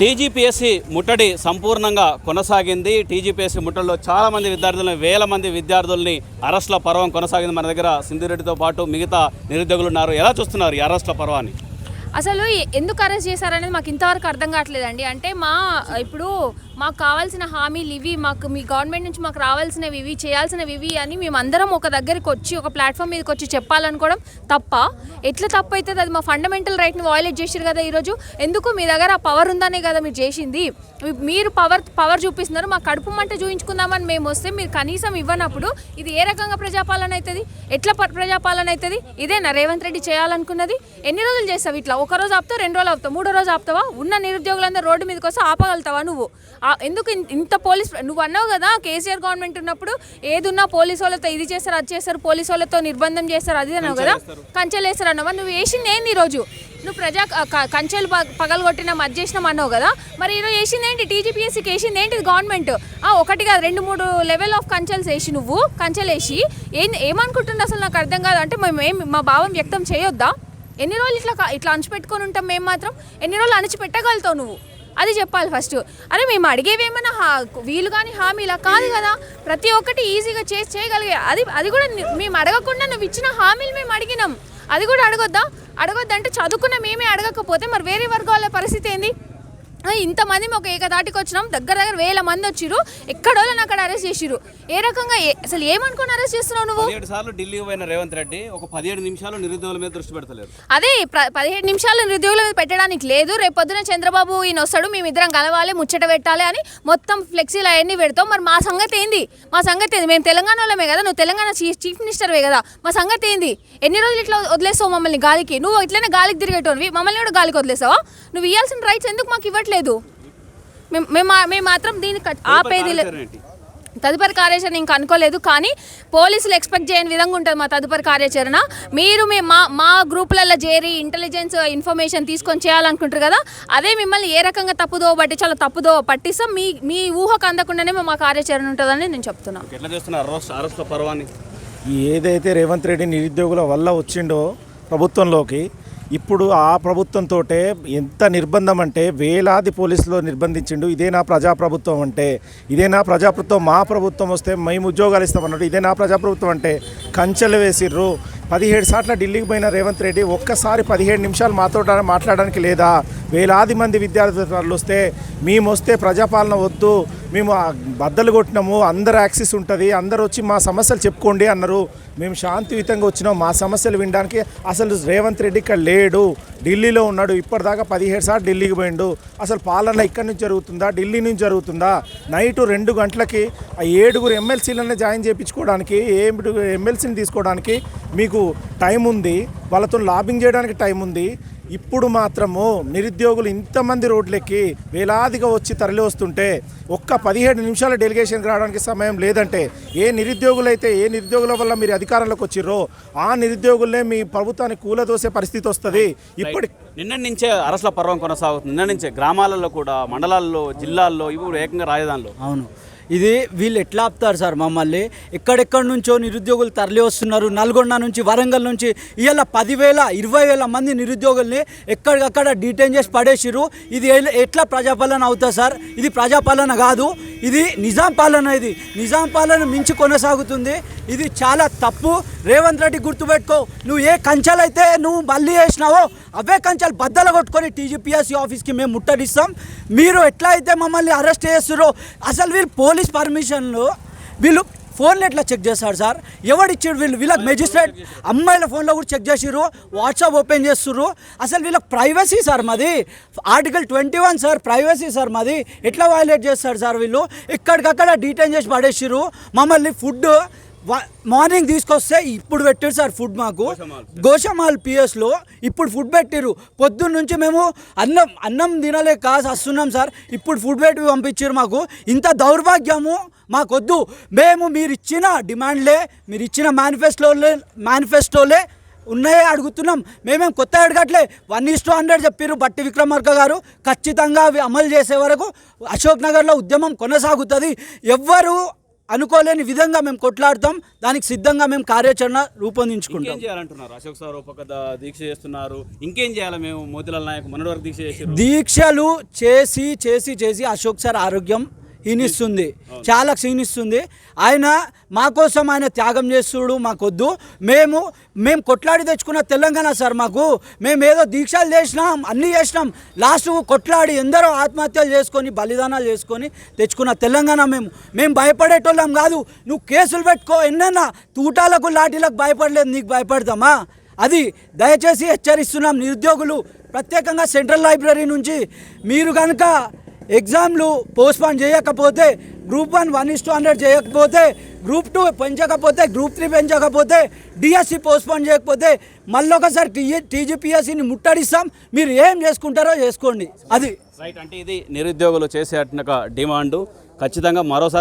TGPSC ముట్టడి సంపూర్ణంగా కొనసాగింది. టీజీపీఎస్సీ ముట్టడిలో చాలా మంది విద్యార్థులను వేల మంది విద్యార్థుల్ని అరెస్టుల పర్వం కొనసాగింది మన దగ్గర సింధురెడ్డితో పాటు మిగతా నిరుద్యోగులు ఉన్నారు. ఎలా చూస్తున్నారు ఈ అరెస్టుల పర్వాన్ని? అసలు ఎందుకు అరెస్ట్ చేశారనేది మాకు ఇంతవరకు అర్థం కావట్లేదండి. అంటే మా ఇప్పుడు మాకు కావాల్సిన హామీలు ఇవి మాకు మీ గవర్నమెంట్ నుంచి మాకు రావాల్సినవి ఇవి చేయాల్సినవి ఇవి అని మేము అందరం ఒక దగ్గరికి వచ్చి ఒక ప్లాట్ఫామ్ మీదకి వచ్చి చెప్పాలనుకోవడం తప్ప ఎట్లా తప్పు అవుతుంది అది మా ఫండమెంటల్ రైట్ని వాయిలేట్ చేసారు కదా ఈరోజు. ఎందుకు మీ దగ్గర ఆ పవర్ ఉందనే కదా మీరు చేసింది? మీరు పవర్ పవర్ చూపిస్తున్నారు మా కడుపు మంట చూపించుకుందామని మేము వస్తే మీరు కనీసం ఇవ్వనప్పుడు ఇది ఏ రకంగా ప్రజాపాలన అవుతుంది ఎట్లా ప్రజాపాలన అవుతుంది ఇదేనా రేవంత్ రెడ్డి చేయాలనుకున్నది? ఎన్ని రోజులు చేస్తావు ఇట్లా? ఒక రోజు ఆపుతావు రెండు రోజులు ఆపుతావు మూడో రోజు ఆపుతావా? ఉన్న నిరుద్యోగులందరూ రోడ్డు మీదకి వస్తే ఆపగలుగుతావా నువ్వు? ఎందుకు ఇంత పోలీస్ నువ్వు అన్నావు కదా కేసీఆర్ గవర్నమెంట్ ఉన్నప్పుడు ఏదున్నా పోలీసు వాళ్ళతో ఇది చేస్తారు అది చేస్తారు పోలీసు వాళ్ళతో నిర్బంధం చేస్తారు అది అన్నావు కదా కంచెలు వేస్తారు అన్నావా? నువ్వు వేసింది ఏంది ఈరోజు? నువ్వు ప్రజా కంచెలు పగ- పగలగొట్టిన మధ్య చేసినాం అన్నావు కదా మరి ఈరోజు వేసింది ఏంటి? టీజీపీఎస్సీకి వేసింది ఏంటి గవర్నమెంట్? ఆ ఒకటి కాదు రెండు మూడు లెవెల్ ఆఫ్ కంచెల్స్ వేసి నువ్వు కంచెలు వేసి ఏం ఏమనుకుంటుండే అసలు నాకు అర్థం కాదు అంటే మేము ఏం మా భావం వ్యక్తం చేయొద్దా? ఎన్ని రోజులు ఇట్లా ఇట్లా అణచిపెట్టుకొని ఉంటాం మేము మాత్రం? ఎన్ని రోజులు అణచిపెట్టగలుగుతావు నువ్వు? అది చెప్పాలి ఫస్ట్. అరే మేము అడిగేవి ఏమైనా హా వీలు కానీ హామీలా? కాదు కదా. ప్రతి ఒక్కటి ఈజీగా చేసి చేయగలిగే అది అది కూడా మేము అడగకుండా నువ్వు ఇచ్చిన హామీలు మేము అడిగినాం. అది కూడా అడగొద్దా? అడగొద్దంటే చదువుకున్న మేమే అడగకపోతే మరి వేరే వర్గాల పరిస్థితి ఏంది? ఇంతమంది ఒక ఏకదాటికి వచ్చినాం దగ్గర దగ్గర వేల మంది వచ్చిరు ఎక్కడోళ్ళని అక్కడ అరెస్ట్ చేసిరు ఏ రకంగా అసలు ఏమనుకుని అరెస్ట్ చేస్తున్నావు నువ్వు? పదిహేడు సార్లు ఢిల్లీ పోయిన రేవంత్ రెడ్డి ఒక పదిహేడు నిమిషాలు నిరుద్యోగుల మీద దృష్టి పెడతలేరు. అదే పదిహేడు నిమిషాలు నిరుద్యోగుల మీద పెట్టడానికి లేదు. రేపు పొద్దున చంద్రబాబు ఈయన వస్తాడు. మేమిద్దరం కలవాలి ముచ్చట పెట్టాలి అని మొత్తం ఫ్లెక్సీలు అవన్నీ పెడతాం. మరి మా సంగతి ఏంది? మా సంగతి ఏంది? మేము తెలంగాణ వాళ్ళమే కదా. నువ్వు తెలంగాణ చీఫ్ చీఫ్ మినిస్టర్వే కదా. మా సంగతి ఏంది? ఎన్ని రోజులు ఇట్లా వదిలేస్తావు మమ్మల్ని గాలికి? నువ్వు ఇట్లనే గాలికి తిరిగేటోనివి. మమ్మల్ని కూడా గాలికి వదిలేసావా నువ్వు ఇవ్వాల్సిన రైట్స్ ఎందుకు మాకు ఇవ్వట్లేదు? మేము మేము మా- మేము మాత్రం దీన్ని కట్- ఆపేది? తదుపరి కార్యాచరణ ఇంకా అనుకోలేదు కానీ పోలీసులు ఎక్స్పెక్ట్ చేయని విధంగా ఉంటుంది మా తదుపరి కార్యాచరణ. మీరు మీ మా మా గ్రూపులలో చేరి ఇంటెలిజెన్స్ ఇన్ఫర్మేషన్ తీసుకొని చేయాలనుకుంటారు కదా అదే మిమ్మల్ని ఏ రకంగా తప్పుదో పట్టించాలో తప్పుదో పట్టిస్తాం. మీ మీ ఊహకు అందకుండానే మా కార్యాచరణ ఉంటుందని నేను చెప్తున్నాను ఏదైతే రేవంత్ రెడ్డి నిరుద్యోగుల వల్ల వచ్చిండో ప్రభుత్వంలోకి ఇప్పుడు ఆ ప్రభుత్వంతో ఎంత నిర్బంధం అంటే వేలాది పోలీసులు నిర్బంధించిండు ఇదే నా ప్రజాప్రభుత్వం అంటే ఇదే నా ప్రజాప్రభుత్వం మా ప్రభుత్వం వస్తే మేము ఉద్యోగాలు ఇస్తామన్నాడు ఇదే నా ప్రజాప్రభుత్వం అంటే కంచెలు వేసిర్రు. పదిహేడు సార్లు ఢిల్లీకి పోయిన రేవంత్ రెడ్డి ఒక్కసారి పదిహేడు నిమిషాలు మాతో మాట్లాడడానికి లేదా? వేలాది మంది విద్యార్థులు వస్తే మేము వస్తే ప్రజాపాలన వద్దు. మేము బద్దలు కొట్టినాము అందరు యాక్సిస్ ఉంటుంది అందరు వచ్చి మా సమస్యలు చెప్పుకోండి అన్నారు. మేము శాంతియుతంగా వచ్చినాం మా సమస్యలు వినడానికి అసలు రేవంత్ రెడ్డి ఇక్కడ లేడు. ఢిల్లీలో ఉన్నాడు ఇప్పటిదాకా పదిహేడు సార్లు ఢిల్లీకి పోయిండు. అసలు పాలన ఇక్కడి నుంచి జరుగుతుందా ఢిల్లీ నుంచి జరుగుతుందా? నైట్ రెండు గంటలకి ఆ ఏడుగురు ఎమ్మెల్సీలనే జాయిన్ చేయించుకోవడానికి ఏడు ఎమ్మెల్సీని తీసుకోవడానికి మీకు టైం ఉంది వాళ్ళతో లాబింగ్ చేయడానికి టైం ఉంది. ఇప్పుడు మాత్రము నిరుద్యోగులు ఇంతమంది రోడ్లెక్కి వేలాదిగా వచ్చి తరలి వస్తుంటే ఒక్క పదిహేడు నిమిషాల డెలిగేషన్కి రావడానికి సమయం లేదంటే ఏ నిరుద్యోగులైతే ఏ నిరుద్యోగుల వల్ల మీరు అధికారంలోకి వచ్చిర్రో ఆ నిరుద్యోగులనే మీ ప్రభుత్వాన్ని కూలదోసే పరిస్థితి వస్తుంది. ఇప్పటి నిన్న నుంచే అరెస్టుల పర్వం కొనసాగుతుంది. నిన్న నుంచే గ్రామాలలో కూడా మండలాల్లో జిల్లాల్లో ఇవి కూడా ఏకంగా రాజధానిలో. అవును. ఇది వీళ్ళు ఎట్లా ఆపుతారు సార్ మమ్మల్ని? ఎక్కడెక్కడి నుంచో నిరుద్యోగులు తరలి వస్తున్నారు. నల్గొండ నుంచి వరంగల్ నుంచి ఇవాళ పదివేల ఇరవై వేల మంది నిరుద్యోగుల్ని ఎక్కడికక్కడ డీటైన్ చేసి పడేసిరు ఇది ఎట్లా ప్రజాపాలన అవుతుంది సార్? ఇది ప్రజాపాలన కాదు. ఇది నిజాం పాలన ఇది. నిజాం పాలన మించి కొనసాగుతుంది. ఇది చాలా తప్పు. రేవంత్ రెడ్డి గుర్తుపెట్టుకో. నువ్వు ఏ కంచెలైతే నువ్వు మళ్ళీ వేసినావో అవే కంచెలు బద్దలు కొట్టుకొని టీజీపీఎస్సీ ఆఫీస్కి మేము ముట్టడిస్తాం. మీరు ఎట్లా అయితే మమ్మల్ని అరెస్ట్ చేస్తారో అసలు వీళ్ళు పోలీస్ పర్మిషన్లు వీళ్ళు ఫోన్లు ఎట్లా చెక్ చేస్తారు సార్? ఎవడిచ్చాడు వీళ్ళు? వీళ్ళకి మెజిస్ట్రేట్ అమ్మాయిల ఫోన్లో కూడా చెక్ చేసిర్రు వాట్సాప్ ఓపెన్ చేస్తుర్రు. అసలు వీళ్ళకి ప్రైవసీ సార్ మాది. Article twenty one sir privacy sir మాది. ఎట్లా వైలేట్ చేస్తారు సార్ వీళ్ళు? ఎక్కడికక్కడ డీటైన్ చేసి పడేసిర్రు. మమ్మల్ని ఫుడ్ మార్నింగ్ తీసుకొస్తే ఇప్పుడు పెట్టారు సార్ ఫుడ్ మాకు. గోషమాల్. పిఎస్లో ఇప్పుడు ఫుడ్ పెట్టిర్రు పొద్దున్న నుంచి మేము అన్నం అన్నం తినలేక వస్తున్నాం సార్. ఇప్పుడు ఫుడ్ పెట్టి పంపించారు మాకు. ఇంత దౌర్భాగ్యము మాకొద్దు. మేము మీరు ఇచ్చిన డిమాండ్లే మీరు ఇచ్చిన మేనిఫెస్టోలే మేనిఫెస్టోలే ఉన్నాయే అడుగుతున్నాం. మేమేం కొత్త అడగట్లే. వన్ ఈస్ టూ హండ్రెడ్ చెప్పారు బట్టి విక్రమార్క గారు. ఖచ్చితంగా అవి అమలు చేసే వరకు అశోక్ నగర్లో ఉద్యమం కొనసాగుతుంది. ఎవ్వరు అనుకోలేని విధంగా మేము కొట్లాడతాం. దానికి సిద్ధంగా మేము కార్యాచరణ రూపొందించుకుంటాం. చేయాలంటున్నారు? అశోక్ సార్ ఒక దీక్ష చేస్తున్నారు. ఇంకేం చేయాలి మేము? మోతిలాల్ నాయక్ మొన్నటి వరకు దీక్ష చేసి దీక్షలు చేసి చేసి చేసి అశోక్ సార్ ఆరోగ్యం క్షీణిస్తుంది చాలా క్షీణిస్తుంది ఆయన మా కోసం ఆయన త్యాగం చేస్తుడు మాకొద్దు. మేము మేము కొట్లాడి తెచ్చుకున్న తెలంగాణ సార్ మాకు. మేము ఏదో దీక్షలు చేసినాం అన్నీ చేసినాం. లాస్ట్ కొట్లాడి ఎందరో ఆత్మహత్యలు చేసుకొని బలిదానాలు చేసుకొని తెచ్చుకున్న తెలంగాణ మేము. మేము భయపడేటోళ్ళం కాదు. నువ్వు కేసులు పెట్టుకో ఎన్నన్నా తూటాలకు లాఠీలకు భయపడలేదు నీకు భయపడతామా? అది దయచేసి హెచ్చరిస్తున్నాం నిరుద్యోగులు. ప్రత్యేకంగా సెంట్రల్ లైబ్రరీ నుంచి మీరు కనుక ఎగ్జామ్లు పోస్ట్పోన్ చేయకపోతే group one one is two hundred చేయకపోతే గ్రూప్ టూ పెంచకపోతే గ్రూప్ త్రీ పెంచకపోతే డిఎస్సి పోస్ట్పోన్ చేయకపోతే మళ్ళీ ఒకసారి టీ టీజీపీఎస్సిని ముట్టడిస్తాం. మీరు ఏం చేసుకుంటారో చేసుకోండి. అది. రైట్ అంటే ఇది నిరుద్యోగులు చేసేట డిమాండ్. ఖచ్చితంగా మరోసారి